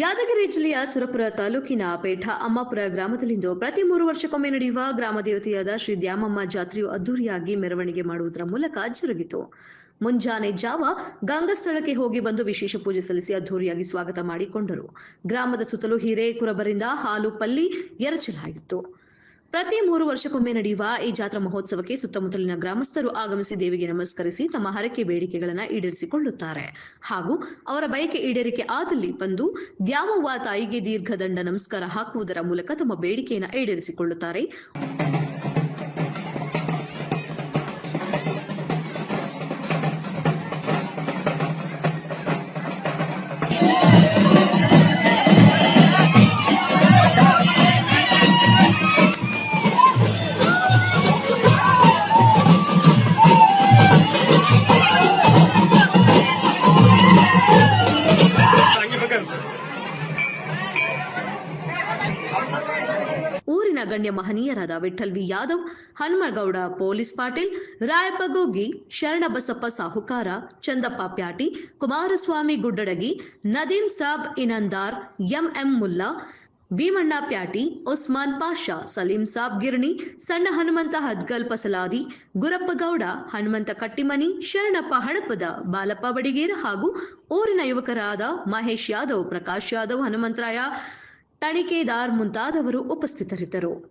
ಯಾದಗಿರಿ ಜಿಲ್ಲೆಯ ಸುರಪುರ ತಾಲೂಕಿನ ಪೇಠ ಅಮ್ಮಾಪುರ ಗ್ರಾಮದಲ್ಲಿಂದು ಪ್ರತಿ ಮೂರು ವರ್ಷಕ್ಕೊಮ್ಮೆ ನಡೆಯುವ ಗ್ರಾಮ ದೇವತೆಯಾದ ಶ್ರೀ ದ್ಯಾಮಮ್ಮ ಜಾತ್ರೆಯು ಅದ್ದೂರಿಯಾಗಿ ಮೆರವಣಿಗೆ ಮಾಡುವುದರ ಮೂಲಕ ಜರುಗಿತು. ಮುಂಜಾನೆ ಜಾವ ಗಂಗಾ ಸ್ಥಳಕ್ಕೆ ಹೋಗಿ ಬಂದು ವಿಶೇಷ ಪೂಜೆ ಸಲ್ಲಿಸಿ ಅದ್ದೂರಿಯಾಗಿ ಸ್ವಾಗತ ಮಾಡಿಕೊಂಡರು. ಗ್ರಾಮದ ಸುತ್ತಲೂ ಹಿರೇ ಕುರಬರಿಂದ ಹಾಲು ಪಲ್ಲಿ ಎರಚಲಾಗಿತ್ತು ಪ್ರತಿ ಮೂರು ವರ್ಷಕ್ಕೊಮ್ಮೆ ನಡೆಯುವ ಈ ಜಾತ್ರಾ ಮಹೋತ್ಸವಕ್ಕೆ ಸುತ್ತಮುತ್ತಲಿನ ಗ್ರಾಮಸ್ಥರು ಆಗಮಿಸಿ ದೇವಿಗೆ ನಮಸ್ಕರಿಸಿ ತಮ್ಮ ಹರಕೆ ಬೇಡಿಕೆಗಳನ್ನು ಈಡೇರಿಸಿಕೊಳ್ಳುತ್ತಾರೆ. ಹಾಗೂ ಅವರ ಬಯಕೆ ಈಡೇರಿಕೆ ಆದಲ್ಲಿ ಬಂದು ದ್ಯಾಮವ್ವ ತಾಯಿಗೆ ದೀರ್ಘದಂಡ ನಮಸ್ಕಾರ ಹಾಕುವುದರ ಮೂಲಕ ತಮ್ಮ ಬೇಡಿಕೆಯನ್ನು ಈಡೇರಿಸಿಕೊಳ್ಳುತ್ತಾರೆ. ಊರಿನ ಗಣ್ಯ ಮಹನೀಯರಾದ ವಿಠಲ್ ವಿ ಯಾದವ್, ಹನುಮಗೌಡ ಪೊಲೀಸ್ ಪಾಟೀಲ್, ರಾಯಪ್ಪ ಗೋಗಿ, ಶರಣಬಸಪ್ಪ ಸಾಹುಕಾರ, ಚಂದಪ್ಪ ಪ್ಯಾಟಿ, ಕುಮಾರಸ್ವಾಮಿ ಗುಡ್ಡಡಗಿ, ನದೀಂ ಸಾಬ್ ಇನಂದಾರ್, ಎಂಎಂ ಮುಲ್ಲಾ ಭೀಮಣ್ಣ ಪ್ಯಾಟಿ ಉಸ್ಮಾನ್ ಪಾಷಾ, ಸಲೀಂ ಸಾಬ್ ಗಿರ್ಣಿ, ಸಣ್ಣ ಹನುಮಂತ ಹದ್ಗಲ್ ಪಸಲಾದಿ ಗುರಪ್ಪಗೌಡ ಹನುಮಂತ ಕಟ್ಟಿಮನಿ, ಶರಣಪ್ಪ ಹಡಪದ ಬಾಲಪ್ಪ ಬಡಿಗೇರ್ ಹಾಗೂ ಊರಿನ ಯುವಕರಾದ ಮಹೇಶ್ ಯಾದವ್, ಪ್ರಕಾಶ್ ಯಾದವ್, ಹನುಮಂತರಾಯ, ತಣಿಕೆದಾರ್ ಮುಂತಾದವರು ಉಪಸ್ಥಿತರಿದ್ದರು.